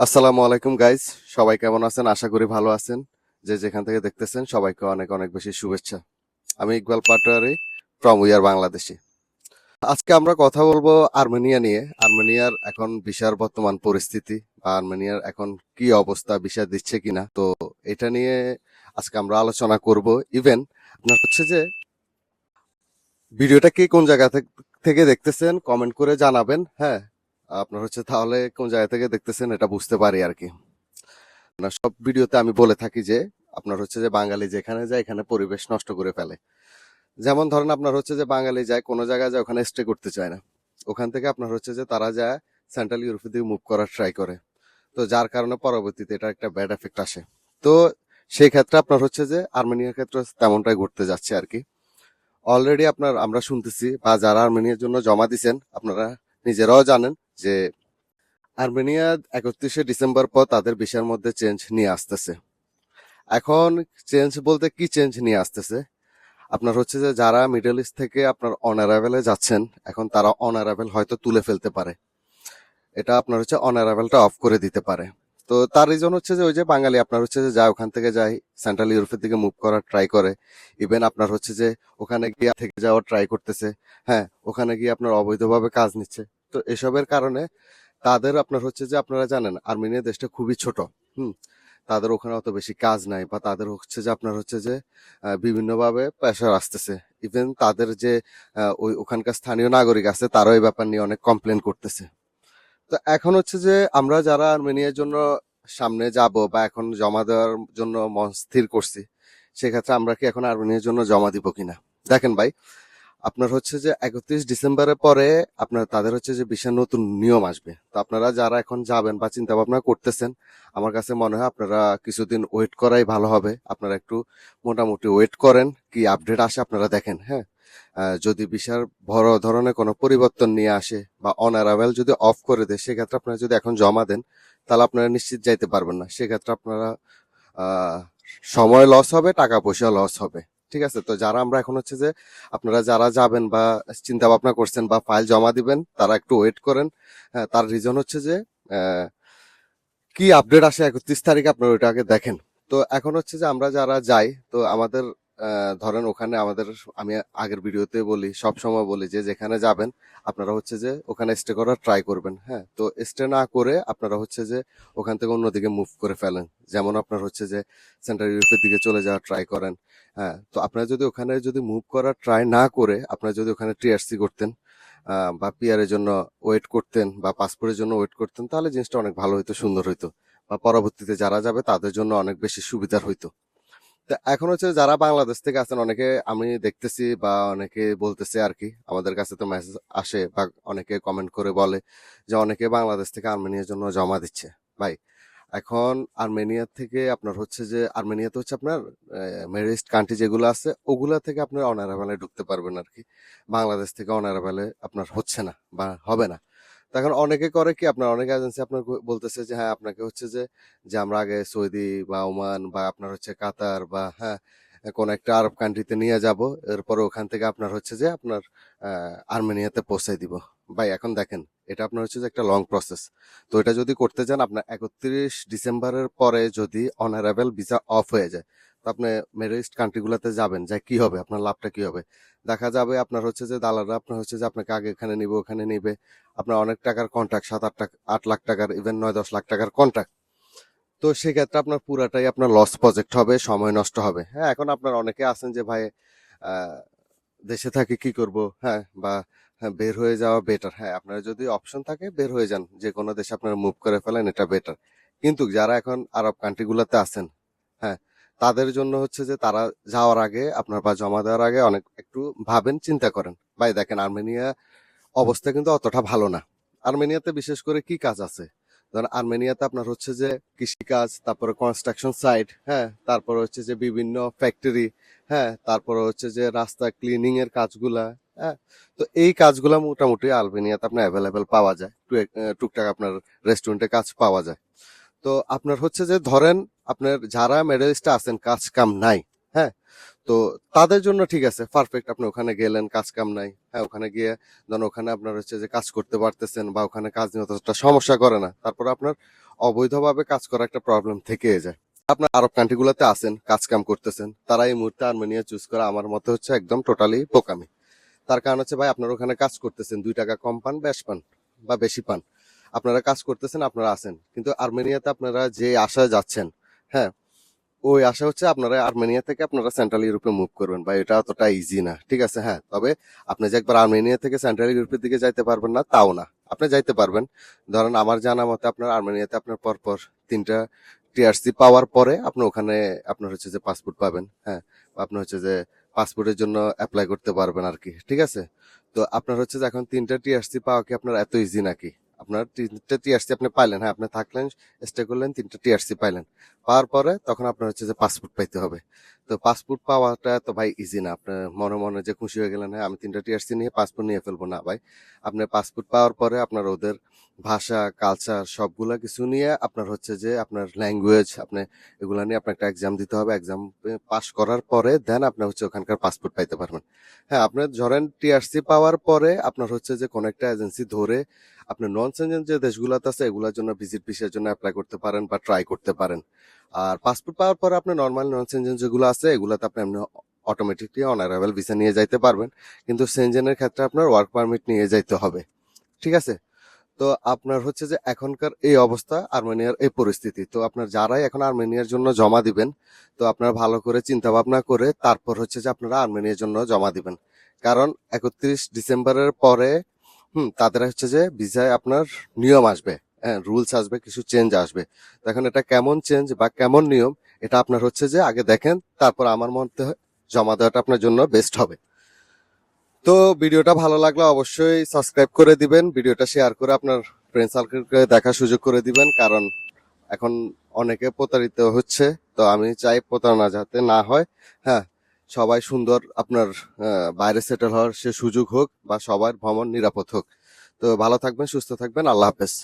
আসসালামু আলাইকুম গাইজ সবাই কেমন আছেন? আশা করি ভালো আছেন। যে যেখান থেকে দেখতেছেন, সবাইকে অনেক অনেক বেশি শুভেচ্ছা। আমি Iqbal Patwari from we are Bangladeshi আজকে আমরা কথা বলব আর্মেনিয়া নিয়ে। আর্মেনিয়ার এখন বিশার বর্তমান পরিস্থিতি বা আর্মেনিয়ার এখন কি অবস্থা বিষয় দিচ্ছে কিনা, তো এটা নিয়ে আজকে আমরা আলোচনা করব। ইভেন আপনার হচ্ছে যে ভিডিওটা কি কোন জায়গা থেকে- থেকে দেখতেছেন কমেন্ট করে জানাবেন হ্যাঁ? আপনার হচ্ছে তাহলে কোন জায়গা থেকে দেখতেছেন এটা বুঝতে পারি আর কি না, সব ভিডিওতে আমি বলে থাকি যে, আপনার হচ্ছে যে বাঙালি যেখানে যায়, এখানে পরিবেশ নষ্ট করে ফেলে। যেমন ধরেন আপনার হচ্ছে যে বাঙালি যায়, কোনো জায়গায় যায়, ওখানে স্টে করতে চায় না। ওখান থেকে আপনার হচ্ছে যে তারা যায় সেন্ট্রাল ইউরোপের দিকে মুভ করার ট্রাই করে। তো যার কারণে পরবর্তীতে এটা একটা ব্যাড এফেক্ট আসে। তো সেই ক্ষেত্রে আপনার হচ্ছে যে আর্মেনিয়ার ক্ষেত্রে তেমনটাই ঘটতে যাচ্ছে আর কি অলরেডি আপনার আমরা শুনতেছি বা যারা আর্মেনিয়ার জন্য জমা দিছেন, আপনারা নিজেরাও জানেন যে আর্মেনিয়া একত্রিশে ডিসেম্বর পর তাদের বিষয়ের মধ্যে চেঞ্জ নিয়ে আসতেছে। এখন চেঞ্জ বলতে কি চেঞ্জ নিয়ে আসতেছে? আপনার হচ্ছে যে যারা মিডল ইস্ট থেকে আপনার অনারাভেলে যাচ্ছেন, এখন তারা অনারাভেল হয়তো তুলে ফেলতে পারে। এটা আপনার হচ্ছে অনারাভেলটা অফ করে দিতে পারে। তো তার রিজন হচ্ছে যে ওই যে বাঙালি আপনার হচ্ছে যে যায় ওখান থেকে যায় সেন্ট্রাল ইউরোপের দিকে মুভ করার ট্রাই করে। ইভেন আপনার হচ্ছে যে ওখানে গিয়ে থেকে যাওয়ার ট্রাই করতেছে। হ্যাঁ ওখানে গিয়ে আপনার অবৈধভাবে কাজ নিচ্ছে। তো এসবের কারণে তাদের আপনার হচ্ছে যে আপনারা জানেন, আর্মেনিয়া দেশটা খুবই ছোট, হুম? তাদের ওখানে অত বেশি কাজ নাই বা তাদের হচ্ছে যে আপনার হচ্ছে যে বিভিন্নভাবে প্রেশার আসতেছে। ইভেন তাদের যে ওই ওখানকার স্থানীয় নাগরিক আছে, তারাও এই ব্যাপার নিয়ে অনেক কমপ্লেন করতেছে। তো এখন হচ্ছে যে আমরা যারা আর্মেনিয়ার জন্য সামনে যাব বা এখন জমা দেওয়ার জন্য মন স্থির করছি, সেক্ষেত্রে আমরা কি এখন আর্মেনিয়ার জন্য জমা দিব কিনা? দেখেন ভাই আপনার হচ্ছে যে একত্রিশ ডিসেম্বরের পরে আপনার, তাদের হচ্ছে যে বিশাল নতুন নিয়ম আসবে। তো আপনারা যারা এখন যাবেন বা চিন্তা ভাবনা করতেছেন, আমার কাছে মনে হয় আপনারা কিছুদিন ওয়েট করাই ভালো হবে। আপনারা একটু মোটামুটি ওয়েট করেন, কি আপডেট আসে আপনারা দেখেন হ্যাঁ? যদি বিশাল বড় ধরনের কোনো পরিবর্তন নিয়ে আসে বা অনারাভেল যদি অফ করে দেয়, সেক্ষেত্রে আপনারা যদি এখন জমা দেন, তাহলে আপনারা নিশ্চিত যাইতে পারবেন না। সেক্ষেত্রে আপনারা সময় লস হবে, টাকা পয়সা লস হবে। ঠিক আছে? তো যারা আমরা এখন হচ্ছে যে আপনারা যারা যাবেন বা চিন্তা ভাবনা করছেন বা ফাইল জমা দিবেন তারা একটু ওয়েট করেন। হ্যাঁ, তার রিজন হচ্ছে যে কি আপডেট আসে একত্রিশ তারিখে আপনারা ওইটা আগে দেখেন। তো এখন হচ্ছে যে আমরা যারা যাই তো আমাদের ধরেন ওখানে আমাদের আমি আগের ভিডিওতে বলি, সব সময় বলি যে যেখানে যাবেন, আপনারা হচ্ছে যে ওখানে স্টে করার ট্রাই করবেন হ্যাঁ? তো স্টে না করে আপনারা হচ্ছে যে ওখান থেকে অন্যদিকে মুভ করে ফেলেন। যেমন আপনার হচ্ছে যে সেন্ট্রাল ইউরোপের দিকে চলে যাওয়ার ট্রাই করেন হ্যাঁ? তো আপনারা যদি ওখানে যদি মুভ করার ট্রাই না করে, আপনারা যদি ওখানে টিআরসি করতেন বা পিয়ারের জন্য ওয়েট করতেন, বা পাসপোর্টের জন্য ওয়েট করতেন, তাহলে জিনিসটা অনেক ভালো হইতো, সুন্দর হইতো। বা পরবর্তীতে যারা যাবে, তাদের জন্য অনেক বেশি সুবিধার হইতো। তো এখন হচ্ছে যারা বাংলাদেশ থেকে আছেন, অনেকে আমি দেখতেছি বা অনেকে বলতেছে আর কি, আমাদের কাছে তো মেসেজ আসে বা অনেকে কমেন্ট করে বলে যে অনেকে বাংলাদেশ থেকে আর্মেনিয়ার জন্য জমা দিচ্ছে। ভাই, এখন আর্মেনিয়া থেকে আপনার হচ্ছে যে আর্মেনিয়াতে হচ্ছে আপনার মেরিস্ট কান্ট্রি যেগুলো আছে, ওগুলা থেকে আপনার অনারাভেলে ঢুকতে পারবেন আর কি। বাংলাদেশ থেকে অনারাভেলে আপনার হচ্ছে না বা হবে না। তো এখন অনেকে করে কি, আপনার অনেক এজেন্সি আপনার বলতেছে যে হ্যাঁ আপনাকে হচ্ছে যে যে আমরা আগে সৌদি বা ওমান বা আপনার হচ্ছে কাতার বা হ্যাঁ কোন একটা আরব কান্ট্রিতে নিয়ে যাব। এরপরে ওখান থেকে আপনার হচ্ছে যে, আপনার আর্মেনিয়াতে পৌঁছাই দিব। ভাই, এখন দেখেন, এটা আপনার হচ্ছে যে একটা লং প্রসেস তো এটা যদি করতে চান আপনার একত্রিশ ডিসেম্বরের পরে যদি অনারেবল ভিসা অফ হয়ে যায় আপনি মেরিস্ট কান্ট্রিগুলোতে যাবেন যে কি হবে আপনার লাভটা কি হবে? দেখা যাবে আপনার হচ্ছে যে দালালরা আপনার হচ্ছে যে আপনাকে আগে এখানে নিবে ওখানে নিবে। আপনার অনেক টাকার কন্ট্রাক্ট সাত আট টাকা আট লাখ টাকার ইভেন নয় দশ লাখ টাকার কন্ট্রাক্ট তো সেক্ষেত্রে আপনার পুরাটাই আপনার লস প্রজেক্ট হবে সময় নষ্ট হবে। হ্যাঁ এখন আপনার অনেকে আছেন যে ভাই দেশে থাকি কি করব? হ্যাঁ বা হ্যাঁ, বের হয়ে যাওয়া বেটার হ্যাঁ আপনার যদি অপশন থাকে বের হয়ে যান। যে কোনো দেশে আপনারা মুভ করে ফেলেন এটা বেটার কিন্তু যারা এখন আরব কান্ট্রিগুলোতে আছেন হ্যাঁ তাদের জন্য হচ্ছে যে তারা যাওয়ার আগে, আপনার বা জমা দেওয়ার আগে অনেক একটু ভাবেন, চিন্তা করেন। ভাই, দেখেন, আর্মেনিয়া অবস্থা কিন্তু অতটা ভালো না। আর্মেনিয়াতে বিশেষ করে কি কাজ আছে? ধরেন, আর্মেনিয়াতে আপনার হচ্ছে যে কৃষিকাজ, তারপরে কনস্ট্রাকশন সাইট হ্যাঁ তারপরে হচ্ছে যে বিভিন্ন ফ্যাক্টরি হ্যাঁ তারপরে হচ্ছে যে রাস্তা ক্লিনিং এর কাজগুলা হ্যাঁ। তো এই কাজগুলা মোটামুটি আলবেনিয়াতে আপনার অ্যাভেলেবেল পাওয়া যায়। টুকটাক আপনার রেস্টুরেন্টে কাজ পাওয়া যায়। তো আপনার হচ্ছে যে ধরেন আপনার যারা মেডেলিস্টে আছেন, কাজ কাম নাই হ্যাঁ? তো তাদের জন্য ঠিক আছে পারফেক্ট আপনি ওখানে গেলেন, কাজ কাম নাই হ্যাঁ? ওখানে গিয়ে ধরেন ওখানে আপনার হচ্ছে যে কাজ করতে পারতেছেন বা ওখানে কাজ নিয়ে অতটা সমস্যা করে না, তারপর আপনার অবৈধভাবে কাজ করা একটা প্রবলেম থেকে যায়। আপনার আরব কান্ট্রি গুলোতে আছেন, কাজ কাম করতেছেন, তারা এই মুহূর্তে আর্মেনিয়া চুজ করা আমার মতে হচ্ছে একদম টোটালি বোকামি। তার কারণ হচ্ছে ভাই, আপনার ওখানে কাজ করতেছেন, দুই টাকা কম পান, বেশ পান বা বেশি পান। আপনারা কাজ করতেছেন, আপনারা আছেন। কিন্তু আর্মেনিয়াতে আপনারা যে আশায় যাচ্ছেন হ্যাঁ ওই আশা হচ্ছে আপনারা আর্মেনিয়া থেকে আপনারা সেন্ট্রাল ইউরোপে মুভ করবেন, বা এটা অতটা ইজি না, ঠিক আছে? হ্যাঁ তবে আপনি যে একবার আর্মেনিয়া থেকে সেন্ট্রাল ইউরোপের দিকে যাইতে পারবেন না, তাও না। আপনি যাইতে পারবেন। ধরেন আমার জানা মতে আপনার আর্মেনিয়াতে আপনার পরপর তিনটা টিআরসি পাওয়ার পরে আপনি ওখানে আপনার হচ্ছে যে পাসপোর্ট পাবেন হ্যাঁ আপনার হচ্ছে যে পাসপোর্টের জন্য অ্যাপ্লাই করতে পারবেন আর কি, ঠিক আছে? তো আপনার হচ্ছে যে এখন তিনটা টিআরসি পাওয়া কি আপনার এত ইজি নাকি? আপনার তিনটা টিআরসি আপনি পাইলেন হ্যাঁ আপনি থাকলেন স্টে করলেন, তিনটা টিআরসি পাইলেন। পাওয়ার পরে তখন আপনার হচ্ছে যে পাসপোর্ট পাইতে হবে। তো পাসপোর্ট পাওয়াটা তো ভাই ইজি না। আপনার মনে মনে যে খুশি হয়ে গেলেন হ্যাঁ আমি তিনটা টিআরসি নিয়ে পাসপোর্ট নিয়ে ফেলব। না ভাই, আপনার পাসপোর্ট পাওয়ার পরে আপনার ওদের ভাষা কালচার সবগুলা কিছু নিয়ে আপনার হচ্ছে যে আপনার ল্যাঙ্গুয়েজ আপনি এগুলা নিয়ে আপনার একটা এক্সাম দিতে হবে। এক্সাম পাস করার পরে দেন আপনি হচ্ছে ওখানকার পাসপোর্ট পাইতে পারবেন। হ্যাঁ আপনার ধরেন টিআরসি পাওয়ার পরে আপনার হচ্ছে যে কোনো একটা এজেন্সি ধরে আপনি নন সেনজেন যে দেশগুলোতে আছে, এগুলোর জন্য ভিজিট ভিসার জন্য অ্যাপ্লাই করতে পারেন বা ট্রাই করতে পারেন। আর পাসপোর্ট পাওয়ার পরে আপনি নর্মাল নন সেনজেন যেগুলো আছে, এগুলোতে আপনি এমনি অটোমেটিকলি অনারেবল ভিসা নিয়ে যাইতে পারবেন। কিন্তু সেনজেনের ক্ষেত্রে আপনার ওয়ার্ক পারমিট নিয়ে যাইতে হবে। ঠিক আছে? তো আপনার হচ্ছে যে এখনকার এই অবস্থা, আর্মেনিয়ার এই পরিস্থিতি। তো আপনার যারাই এখন আর্মেনিয়ার জন্য জমা দিবেন, তো আপনারা ভালো করে চিন্তা ভাবনা করে তারপর হচ্ছে যে আপনারা আর্মেনিয়ার জন্য জমা দিবেন। কারণ একত্রিশ ডিসেম্বরের পরে, হুম, তাদের হচ্ছে যে ভিসায় আপনার নিয়ম আসবে। রুলস আসবে, কিছু চেঞ্জ আসবে। এখন এটা কেমন চেঞ্জ বা কেমন নিয়ম, এটা আপনার হচ্ছে যে আগে দেখেন, তারপর আমার মতে হয় জমা দেওয়াটা আপনার জন্য বেস্ট হবে। তো ভিডিওটা ভালো লাগলে অবশ্যই সাবস্ক্রাইব করে দিবেন, ভিডিওটা শেয়ার করে আপনার ফ্রেন্ড সার্কেলকে দেখার সুযোগ করে দিবেন, কারণ এখন অনেকে প্রতারিত হচ্ছে, তো আমি চাই প্রতারণা যাতে না হয়। হ্যাঁ সবাই সুন্দর আপনার বাইরে সেটেল হওয়ার সে সুযোগ হোক বা সবার ভ্রমণ নিরাপদ হোক। তো ভালো থাকবেন, সুস্থ থাকবেন, আল্লাহ হাফেজ।